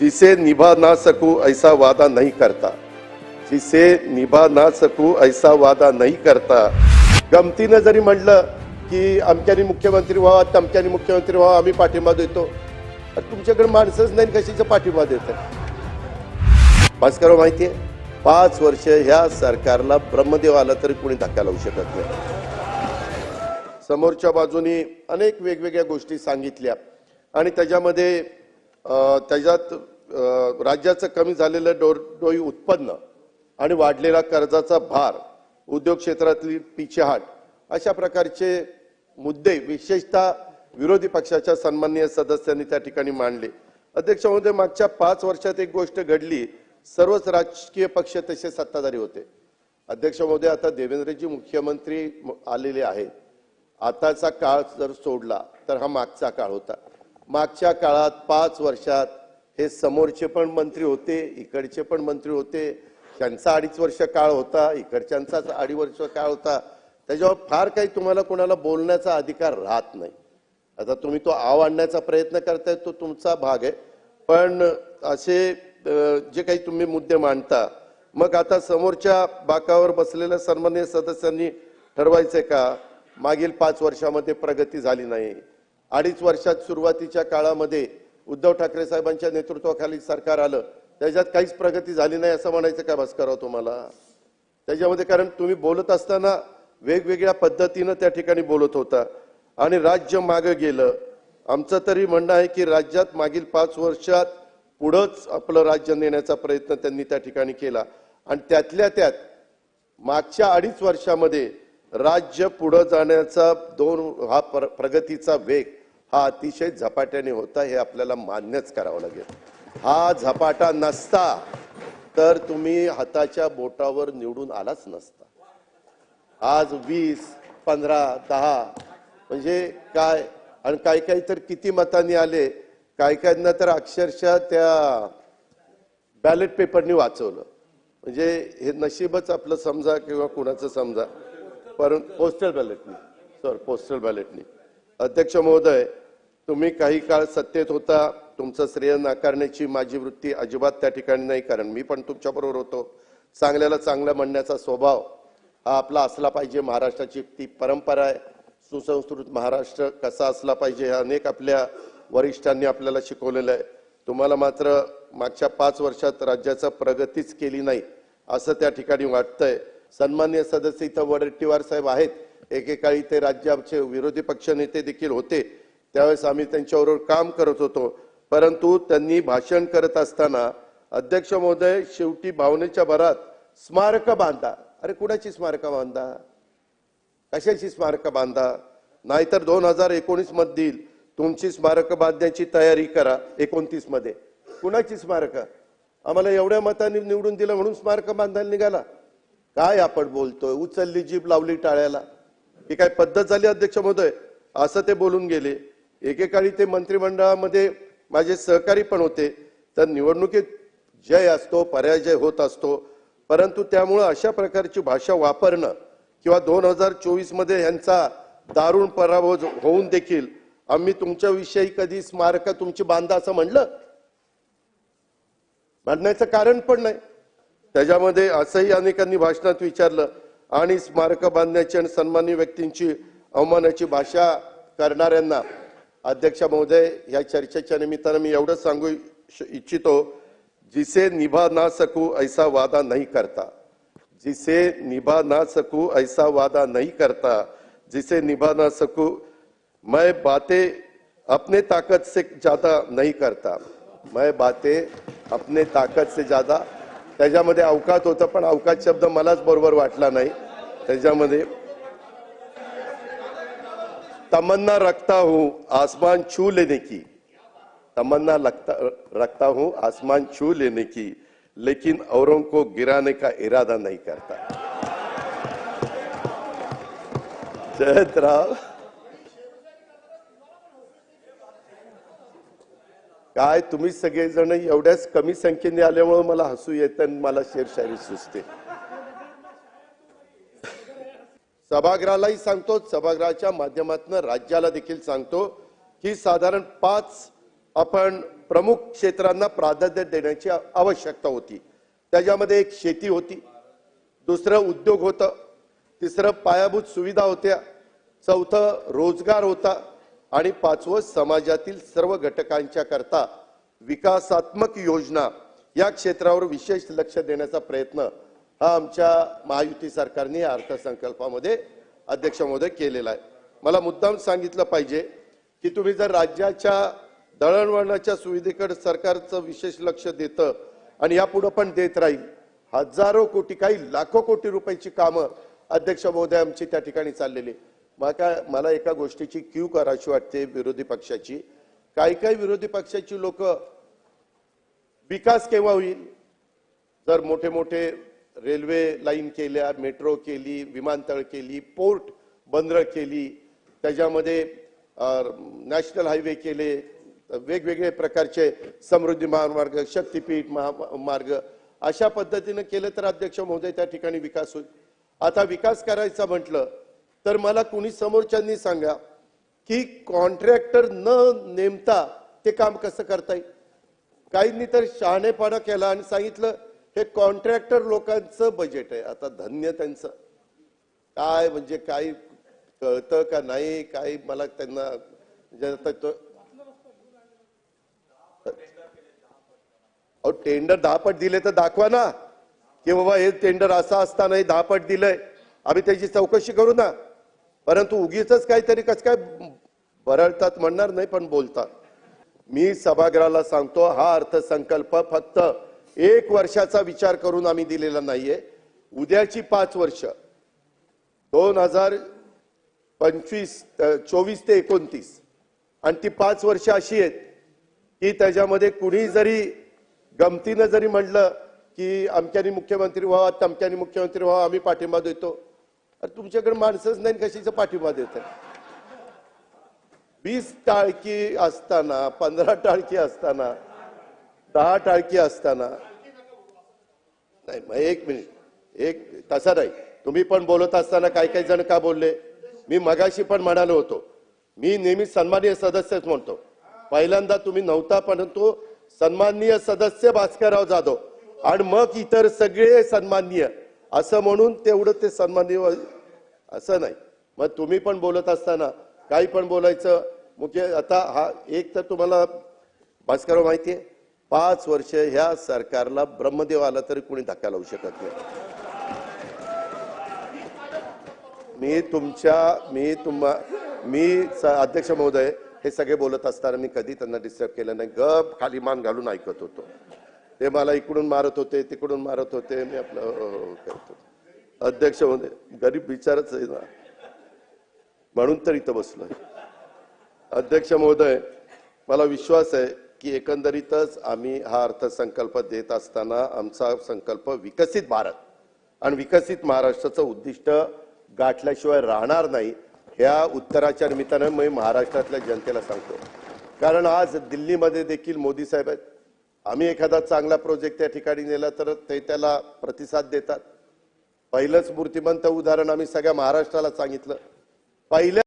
जिसे निभा ना सकू ऐसा वादा नहीं करता। जिसे निभा ना सकू ऐसा वादा नहीं करता। गमतीनं जरी म्हटलं की आमच्यानी मुख्यमंत्री व्हावा तमक्यानी मुख्यमंत्री व्हावा आम्ही पाठिंबा देतो. तुमच्याकडे माणसंच नाही कशाचा पाठिंबा देत भास्कर आहे? पाच वर्ष ह्या सरकारला ब्रह्मदेव आला तरी कोणी धक्का लावू शकत नाही. समोरच्या बाजूनी अनेक वेगवेगळ्या गोष्टी सांगितल्या. आणि त्याच्यामध्ये त्याच्यात राज्याचं कमी झालेलं डोरडोई उत्पन्न आणि वाढलेला कर्जाचा भार उद्योग क्षेत्रातली पिछेहाट अशा प्रकारचे मुद्दे विशेषतः विरोधी पक्षाच्या सन्माननीय सदस्यांनी त्या ठिकाणी मांडले. अध्यक्ष महोदय मागच्या पाच वर्षात एक गोष्ट घडली. सर्वच राजकीय पक्ष तसे सत्ताधारी होते. अध्यक्ष महोदय आता देवेंद्रजी मुख्यमंत्री आलेले आहेत. आताचा काळ जर सोडला तर हा मागचा काळ होता. मागच्या काळात पाच वर्षात हे समोरचे पण मंत्री होते इकडचे पण मंत्री होते. त्यांचा अडीच वर्ष काळ होता इकडच्यांचाच अडीच वर्ष काळ होता. त्याच्यावर फार काही तुम्हाला कोणाला बोलण्याचा अधिकार राहत नाही. आता तुम्ही तो आव आणण्याचा प्रयत्न करताय तो तुमचा भाग आहे. पण असे जे काही तुम्ही मुद्दे मांडता मग आता समोरच्या बाकावर बसलेल्या सन्मान्य सदस्यांनी ठरवायचंय का? मागील पाच वर्षामध्ये प्रगती झाली नाही. अडीच वर्षात सुरुवातीच्या काळामध्ये उद्धव ठाकरे साहेबांच्या नेतृत्वाखाली सरकार आलं. त्याच्यात काहीच प्रगती झाली नाही असं म्हणायचं का भास्करराव तुम्हाला? त्याच्यामध्ये कारण तुम्ही बोलत असताना वेगवेगळ्या पद्धतीनं त्या ठिकाणी बोलत होता. आणि राज्य मागं गेलं. आमचं तरी म्हणणं आहे की राज्यात मागील पाच वर्षात पुढंच आपलं राज्य नेण्याचा प्रयत्न त्यांनी त्या ठिकाणी केला. आणि त्यातल्या त्यात मागच्या अडीच वर्षामध्ये राज्य पुढं जाण्याचा दोन हा प्र- प्रगतीचा वेग हा अतिशय झपाट्याने होता हे आपल्याला मान्यच करावं लागेल. हा झपाटा नसता तर तुम्ही हाताच्या बोटावर निवडून आलाच नसता. आज वीस पंधरा दहा म्हणजे काय? आणि काही काही तर किती मतांनी आले? काही काहींना तर अक्षरशः त्या बॅलेट पेपरनी वाचवलं. म्हणजे हे नशीबच आपलं समजा किंवा कुणाचं समजा. परंतु पोस्टल बॅलेटनी सॉरी पोस्टल बॅलेटनी. अध्यक्ष महोदय तुम्ही काही काळ सत्तेत होता तुमचं श्रेय नाकारण्याची माझी वृत्ती अजिबात त्या ठिकाणी नाही कारण मी पण तुमच्याबरोबर होतो. चांगल्याला चांगलं म्हणण्याचा स्वभाव हा आपला असला पाहिजे. महाराष्ट्राची ती परंपरा आहे. सुसंस्कृत महाराष्ट्र कसा असला पाहिजे हे अनेक आपल्या वरिष्ठांनी आपल्याला शिकवलेलं आहे. तुम्हाला मात्र मागच्या पाच वर्षात राज्याचा प्रगतीच केली नाही असं त्या ठिकाणी वाटतंय. सन्मान्य सदस्य इथं वडट्टीवार साहेब आहेत. एकेकाळी ते राज्याचे विरोधी पक्षनेते देखील होते. त्यावेळेस आम्ही त्यांच्याबरोबर काम करत होतो. परंतु त्यांनी भाषण करत असताना अध्यक्ष महोदय शेवटी भावनेच्या भरात स्मारक बांधा. अरे कुणाची स्मारक बांधा? कशाची स्मारक बांधा? नाहीतर दोन हजार एकोणीस मधील तुमची स्मारक बांधण्याची तयारी करा एकोणतीसमध्ये. कुणाची स्मारक? आम्हाला एवढ्या मतांनी निवडून दिलं म्हणून स्मारक बांधायला निघाला. काय आपण बोलतोय? उचलली जीभ लावली टाळ्याला. ही काय पद्धत झाली अध्यक्ष महोदय? असं ते बोलून गेले. एकेकाळी ते मंत्रिमंडळामध्ये माझे सहकारी पण होते. तर निवडणुकीत जय असतो पराजय होत असतो. परंतु त्यामुळं अशा प्रकारची भाषा वापरणं किंवा दोन हजार चोवीसमध्ये यांचा दारुण पराभव होऊन देखील आम्ही तुमच्याविषयी कधी स्मारक तुमची बांधा असं म्हणलं? म्हणण्याचं कारण पण नाही. त्याच्यामध्ये असंही अनेकांनी भाषणात विचारलं आणि स्मारक बांधण्याची आणि सन्मान्य व्यक्तींची अवमानाची भाषा करणाऱ्यांना अध्यक्ष महोदय या चर्चेच्या निमित्तानं मी एवढंच सांगू इच्छ- इच्छितो जिसे निभा ना सकू ऐसा वादा नाही करता. जिसे निभा ना सकू ऐसा वादा नहीं करता. जिसे निभा ना सकू मैं बातें अपने ताकत से ज्यादा नहीं करता. मैं बातें अपने ताकत से ज्यादा त्याच्यामध्ये अवकात होतं पण अवकात शब्द मलाच बरोबर वाटला नाही. त्याच्यामध्ये तमन्ना रखता हूँ, आसमान छू लेने की। तमन्ना लगता, रखता हूँ, आसमान छू लेने की, लेकिन औरों को गिराने का इरादा नहीं करता। जयंतराव काय तुम्ही सगळेजण एवढ्याच कमी संख्येने आल्यामुळे मला हसू येतं मला शेरशायरी सुचते सभागृहालाही सांगतो सभागृहाच्या माध्यमातून राज्याला देखील सांगतो की साधारण पाच आपण प्रमुख क्षेत्रांना प्राधान्य देण्याची आवश्यकता होती. त्याच्यामध्ये एक शेती होती दुसरं उद्योग होतं तिसरं पायाभूत सुविधा होत्या चौथं रोजगार होता आणि पाचवं समाजातील सर्व घटकांच्या करता विकासात्मक योजना या क्षेत्रावर विशेष लक्ष देण्याचा प्रयत्न हा आमच्या महायुती सरकारने या अर्थसंकल्पामध्ये अध्यक्ष महोदय केलेला आहे. मला मुद्दाम सांगितलं पाहिजे की तुम्ही जर राज्याच्या दळणवळणाच्या सुविधेकडे सरकारचं विशेष लक्ष देतं आणि यापुढे पण देत राहील हजारो कोटी काही लाखो कोटी रुपयाची कामं अध्यक्ष महोदय आमची त्या ठिकाणी चाललेली मला मला एका गोष्टीची क्यू करायची वाटते विरोधी पक्षाची. काही काही विरोधी पक्षाची लोक विकास केव्हा होईल? जर मोठे मोठे रेल्वे लाईन केल्या मेट्रो केली विमानतळ केली पोर्ट बंदरं केली त्याच्यामध्ये नॅशनल हायवे केले वेगवेगळे प्रकारचे समृद्धी महामार्ग शक्तीपीठ महा मार्ग अशा पद्धतीनं केलं तर अध्यक्ष महोदय त्या ठिकाणी विकास होईल. आता विकास करायचा म्हटलं तर मला कुणी समोरच्यांनी सांगा की कॉन्ट्रॅक्टर न नेमता ते काम कसं करता येईल? काहींनी तर शहाणेपणा केला आणि सांगितलं हे कॉन्ट्रॅक्टर लोकांचं बजेट आहे. आता धन्य त्यांचं. काय म्हणजे काही कळतं का नाही? काही मला त्यांना म्हणजे अहो टेंडर दहा पट दिले तर दाखवा ना. की बाबा हे टेंडर असं असताना दहापट दहा पट दिलंय. आम्ही त्याची चौकशी करू ना. परंतु उगीच काहीतरी कस काय बरळतात म्हणणार नाही पण बोलतात. मी सभागृहाला सांगतो हा अर्थसंकल्प फक्त एक वर्षाचा विचार करून आम्ही दिलेला नाहीये. उद्याची पाच वर्ष. दोन हजार पंचवीस चोवीस ते एकोणतीस. आणि ती पाच वर्ष अशी आहेत की त्याच्यामध्ये कुणी जरी गमतीनं जरी म्हणलं की अमक्यानी मुख्यमंत्री व्हावा तमक्यानी मुख्यमंत्री व्हावा आम्ही पाठिंबा देतो. अरे तुमच्याकडे माणसंच नाही कशाचा पाठिंबा देत वीस टाळकी असताना पंधरा टाळकी असताना दहा टाळकी असताना नाही मग एक मिनिट. एक तसा नाही. तुम्ही पण बोलत असताना काही काही जण का बोलले? मी मगाशी पण म्हणालो होतो. मी नेहमी सन्माननीय सदस्यच म्हणतो. पहिल्यांदा तुम्ही नव्हता परंतु सन्माननीय सदस्य भास्करराव जाधव. आणि मग इतर सगळे सन्माननीय. असं म्हणून तेवढं ते सन्माननीय असं नाही. मग तुम्ही पण बोलत असताना काही पण बोलायचं. मुख्य आता हा एक तर तुम्हाला भास्करराव माहिती आहे. पाच वर्ष ह्या सरकारला ब्रह्मदेव आला तरी कोणी धक्का लावू शकत नाही. मी तुमच्या मी तुम्हा मी स- अध्यक्ष महोदय हे सगळे बोलत असताना मी कधी त्यांना डिस्टर्ब केलं नाही. गप खाली मान घालून ऐकत होतो. ते मला इकडून मारत होते तिकडून मारत होते मी आपलं करतो करत होतो. अध्यक्ष महोदय गरीब विचारच आहे ना. म्हणून तर इथं बसलोय. अध्यक्ष महोदय मला विश्वास आहे की एकंदरीतच आम्ही हा अर्थसंकल्प देत असताना आमचा संकल्प विकसित भारत आणि विकसित महाराष्ट्राचं उद्दिष्ट गाठल्याशिवाय राहणार नाही ह्या उत्तराच्या निमित्तानं मी महाराष्ट्रातल्या जनतेला सांगतो. कारण आज दिल्लीमध्ये देखील मोदी साहेब आहेत. आम्ही एखादा चांगला प्रोजेक्ट त्या ठिकाणी नेला तर ते त्याला प्रतिसाद देतात. पहिलंच मूर्तिमंत उदाहरण आम्ही सगळ्या महाराष्ट्राला सांगितलं. पहिल्या